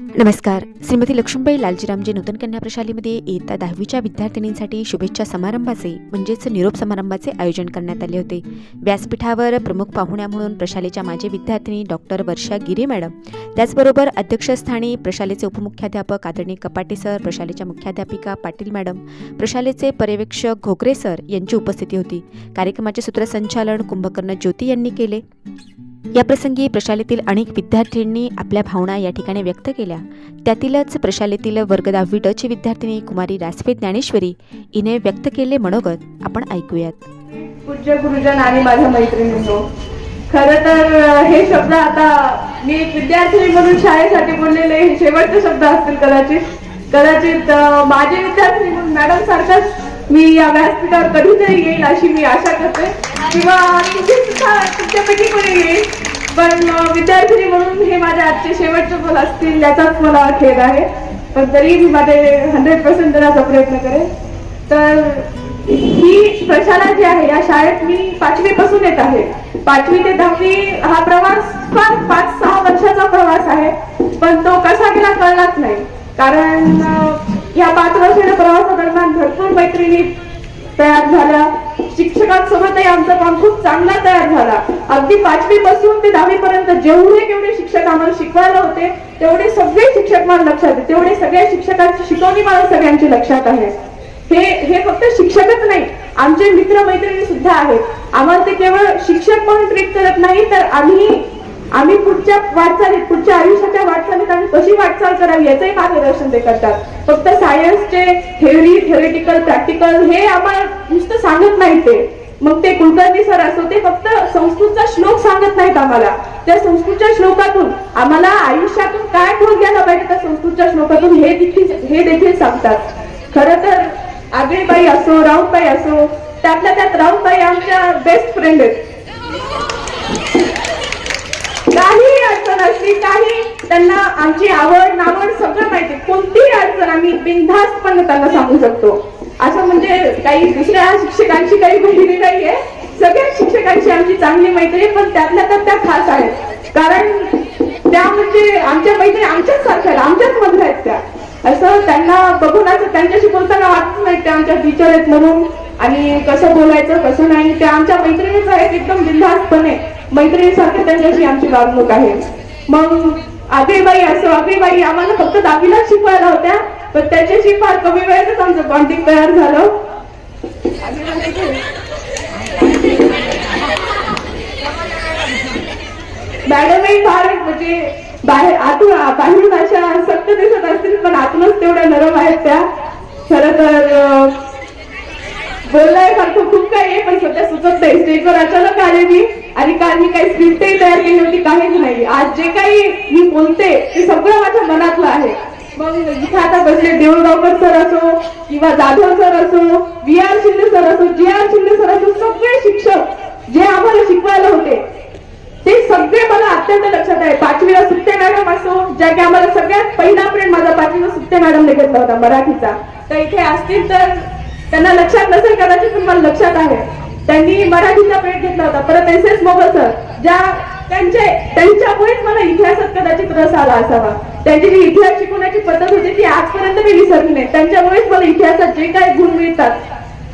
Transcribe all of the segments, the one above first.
नमस्कार. श्रीमती लक्ष्मीबाई लालजीरामजी नूतन कन्या प्रशालेमध्ये इयत्ता दहावीच्या विद्यार्थिनींसाठी शुभेच्छा समारंभाचे म्हणजेच निरोप समारंभाचे आयोजन करण्यात आले होते. व्यासपीठावर प्रमुख पाहुण्या म्हणून प्रशालेच्या माजी विद्यार्थिनी डॉक्टर वर्षा गिरे मॅडम. त्याचबरोबर अध्यक्षस्थानी प्रशालेचे उपमुख्याध्यापक आदरणी कपाटे सर प्रशालेच्या मुख्याध्यापिका पाटील मॅडम प्रशालेचे पर्यवेक्षक घोकरे सर यांची उपस्थिती होती. कार्यक्रमाचे सूत्रसंचालन कुंभकर्ण ज्योती यांनी केले. या प्रसंगी प्रशालेतील अनेक विद्यार्थ्यांनी आपल्या भावना या ठिकाणी व्यक्त केल्या. त्यातीलच प्रशालेतील वर्ग दहावी डची विद्यार्थिनी कुमारी रासवे ज्ञानेश्वरी हिने व्यक्त केले मनोगत. आपण ऐकूयात. पूज्य गुरुजन आणि माझ्या मैत्रिणींनो खरं तर हे शब्द आता मी एक विद्यार्थिनी म्हणून शाळेसाठी बोललेले हे शेवटचे शब्द असतील कदाचित. कदाचित माझे विद्यार्थिनी म्हणून मॅडम सारखाच मी या व्यासपीठावर कधीतरी येईल अशी मी आशा करते. किंवा तुमच्यापैकी कोणी येईल. पण विद्यार्थिनी म्हणून हे माझ्या आजचे शेवटचे बोल असतील याचाच मला खेद आहे. पण तरी मी माझे हंड्रेड पर्सेंट देण्याचा प्रयत्न करेन. तर ही प्रशाला जी आहे या शाळेत मी पाचवी पासून येत आहे. पाचवी ते दहावी हा प्रवास फार पाच सहा वर्षाचा प्रवास आहे. पण तो कसा गेला कळलाच नाही. कारण या पाच वर्षाच्या प्रवासादरम्यान भरपूर मैत्रिणी तयार झाल्या. शिक्षकांसोबतही आमचा काम खूप चांगला तयार झाला. अगदी पाचवी पासून ते दहावी पर्यंत जेवढे केवढे शिक्षक आम्हाला शिकवायला होते तेवढे सगळे शिक्षक मला लक्षात आहे तेवढे सगळ्या शिक्षकांची शिकवणी मला सगळ्यांची लक्षात आहे. हे हे फक्त शिक्षकच नाही आमचे मित्र मैत्रिणी सुद्धा आहेत. आम्हाला ते केवळ शिक्षक म्हणून ट्रीट करत नाही तर आम्ही आम्ही पुढच्या वाटचालीत पुढच्या आयुष्याच्या वाटचालीत आम्ही कशी वाटचाल करावी याचंही मार्गदर्शन ते करतात. फक्त सायन्सचे थेअरी थेओरिटिकल प्रॅक्टिकल हे आम्हाला नुसतं सांगत नाही ते. मग ते कुलकर्णी सर असो ते फक्त संस्कृतचा श्लोक सांगत नाहीत आम्हाला. त्या संस्कृतच्या श्लोकातून आम्हाला आयुष्यातून काय ठोक घ्यायला पाहिजे त्या संस्कृतच्या श्लोकातून हे देखील हे देखील सांगतात. खरं तर आगळीबाई असो राऊतबाई असो त्यातल्या त्यात राऊतबाई आमच्या बेस्ट फ्रेंड आहेत. अडचण त्यांना आमची आवड नावड सगळं माहिती. कोणतीही अडचण आम्ही बिनधास्तपणे त्यांना सांगू शकतो. असं म्हणजे काही दुसऱ्या शिक्षकांची काही मैत्री नाहीये. सगळ्या शिक्षकांची आमची चांगली मैत्री पण त्यातल्या तर त्या खास आहेत. कारण त्या म्हणजे आमच्या मैत्री आमच्याच सारख्या आमच्याच मधल्या आहेत त्या. असं त्यांना बघून असं त्यांच्याशी बोलताना वाटत नाही त्या आमच्या टीचर आहेत म्हणून. आणि कसं बोलायचं कसं नाही त्या आमच्या मैत्रिणीच आहेत एकदम बिनधास्तपणे. मैत्रिणीसारखे त्यांच्याशी आमची वागणूक आहे. मग आगळीबाई असो आगळीबाई आम्हाला फक्त दहावीलाच शिकवायला होत्या पण त्याच्याशी फार कमी वेळेतच आमचं कॉन्टॅक्ट तयार झालं. मॅडमही फार म्हणजे बाहेर आतून बाहेरून अशा सत्य दिसत असतील पण आतूनच तेवढ्या नरम आहेत त्या. खरं तर बोललाय फार खूप काही आहे पण सध्या सुचत नाही. स्टेजवर अचानक आले मी आणि काल मी काही स्क्रिप्टही तयार केली होती काहीच नाही. आज जे काही मी बोलते ते सगळं माझ्या मनातलं आहे. मग इथं आता बसले देऊळगावकर सर असो किंवा जाधव सर असो व्ही आर शिंदे सर असो जी आर शिंदे सर असो सगळे शिक्षक जे आम्हाला शिकवायला होते ते सगळे मला अत्यंत लक्षात आहे. पाचवीला सुट्टे मॅडम असो ज्या की आम्हाला सगळ्यात पहिला फ्रेंड माझा पाचवीला सुट्टे मॅडमने घेतला होता मराठीचा. तर इथे असतील तर त्यांना लक्षात नसेल कदाचित पण मला लक्षात आहे. त्यांनी मराठीचा पेट घेतला होता. परत एस एस मोगल सर ज्या त्यांचे त्यांच्यामुळेच मला इतिहासात कदाचित रस आला असावा. त्यांची जी इतिहास शिकवण्याची पद्धत होती ती आजपर्यंत मी विसरली नाही. त्यांच्यामुळेच मला इतिहासात जे काही गुण मिळतात.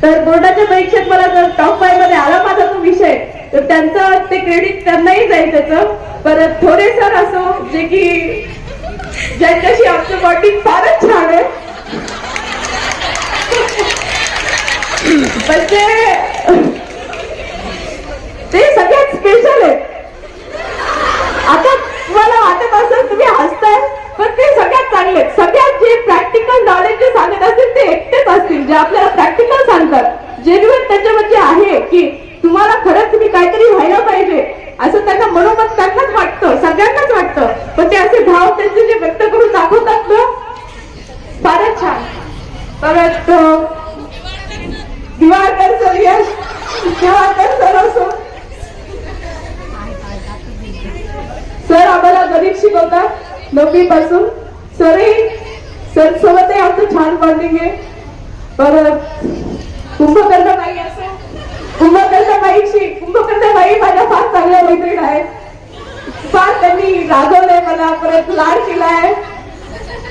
तर बोर्डाच्या परीक्षेत मला जर टॉप फायमध्ये आला माझा तो विषय तर त्यांचं ते क्रेडिट त्यांनाही जाईल त्याचं. परत थोडे सर असो जे की ज्यांच्याशी आमचं बॉन्डिंग फारच छान आहे. पण ते ते सगळ्यात स्पेशल आहे. आता तुम्हाला वाटत असेल तुम्ही हसताय पण ते सगळ्यात चांगले आहेत. सगळ्यात जे प्रॅक्टिकल नॉलेज जे सांगत असतील ते एकटेच असतील जे आपल्याला प्रॅक्टिकल सांगतात. जेन्युअन त्याच्यामध्ये आहे की तुम्हाला खरंच तुम्ही काहीतरी व्हायला पाहिजे. असं त्यांना मनोमत त्यांनाच वाटतं सगळ्यांनाच वाटतं. पण ते असे भाव त्यांचे जे व्यक्त करून दाखवतात ना फारच छान. परत दिवाळकर सर यश. दिवाळकर सर असो सर आम्हाला होता. शिकवतात नववी पासून सरही सर सोबत आमचं छान बॉन्डिंग आहे. परत कुंभकर्ण बाई असं. कुंभकर्ण बाईशी कुंभकर्ण बाई माझ्या फार चांगल्या मैत्रीण आहेत. फार त्यांनी रागवलंय मला परत लाड केलाय.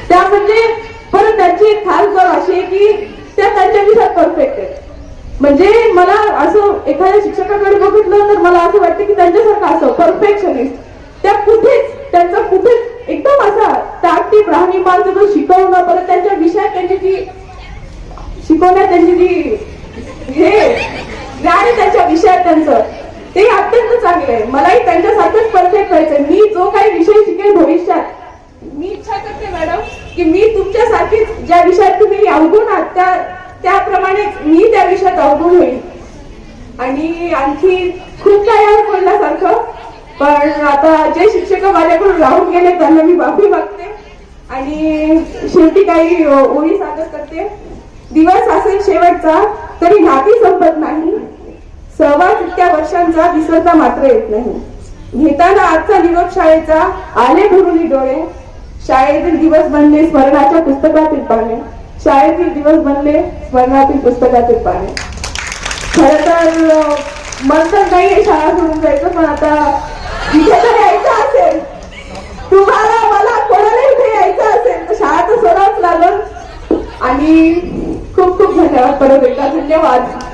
त्या म्हणजे परत त्यांची खास बाब अशी आहे की त्या त्यांच्या विषयात परफेक्ट आहेत म्हणजे मला असं एखाद्या शिक्षकाकडे बघितलं तर मला असं वाटतं की त्यांच्यासारखं असं परफेक्शनिस्ट टापटीप माणसं सगळं शिकवणं परत त्यांच्या विषयात त्यांची जी शिकवण्यात त्यांची जी हे ज्ञान त्यांच्या विषयात त्यांचं ते अत्यंत चांगलं आहे. मलाही त्यांच्यासारखंच परफेक्ट व्हायचं मी जो काही विषय शिकेल भविष्यात मी इच्छा करते मॅडम की मी तुमच्यासारखीच ज्या विषयात तुम्ही अवगुण आहात त्या त्याप्रमाणेच मी त्या विषयात अवगुण होईल. आणि आणखी खूप काही आहे बोलण्यासारखं पण आता जे शिक्षक माझ्याकडून राहून गेले त्यांना मी माफी मागते. आणि शेवटी काही ओळी सादर करते दिवस असेल शेवटचा तरी नाती संपत नाही. सहवास इतक्या वर्षांचा विसरता मात्र येत नाही. घेताना आजचा निरोप शाळेचा आले भरून डोळे. शाळेतील दिवस बनले स्मरणाच्या पुस्तकातील पाने. शाळेतील दिवस बनले स्मरणातील पुस्तकातील पाने. खर तर मन तर नाही शाळा सोडून जायचं पण आता तिथे तर यायचं असेल. तुम्हाला मला कोणाला इथे यायचं असेल तर शाळा तर सोडावंच लागल आणि खूप खूप धन्यवाद. परत एकदा धन्यवाद.